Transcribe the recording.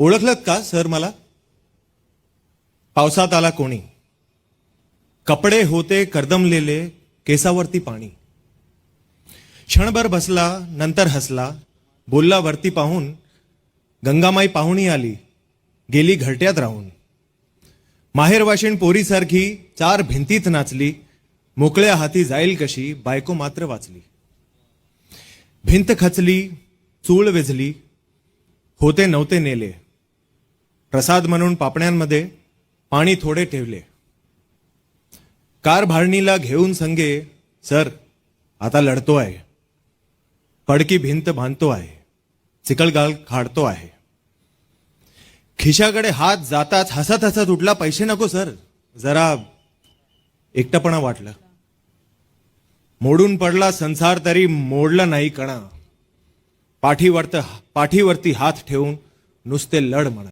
ओळखलं का सर मला? पावसात आला कोणी? कपडे होते कर्दमलेले केसावरती पाणी. क्षणभर बसला नंतर हसला बोलला वरती पाहून गंगामाई पाहुणी आली गेली घरट्यात राहून. माहेरवाशीण पोरीसारखी चार भिंतीत नाचली मोकळ्या हाती जाईल कशी बायको मात्र वाचली. भिंत खचली चूळ वेझली होते नव्हते नेले. प्रसाद म्हणून पापण्यांमध्ये पाणी थोडे ठेवले. कारभारणीला घेऊन संगे सर आता लढतो आहे. पडकी भिंत बांधतो आहे. चिकलगाल खाडतो आहे. खिशाकडे हात जाताच हसत हसत उठला पैसे नको सर. जरा एकटपणा वाटलं. मोडून पडला संसार तरी मोडला नाही कणा. पाठीवरत पाठीवरती हात ठेवून नुसते लढ म्हणा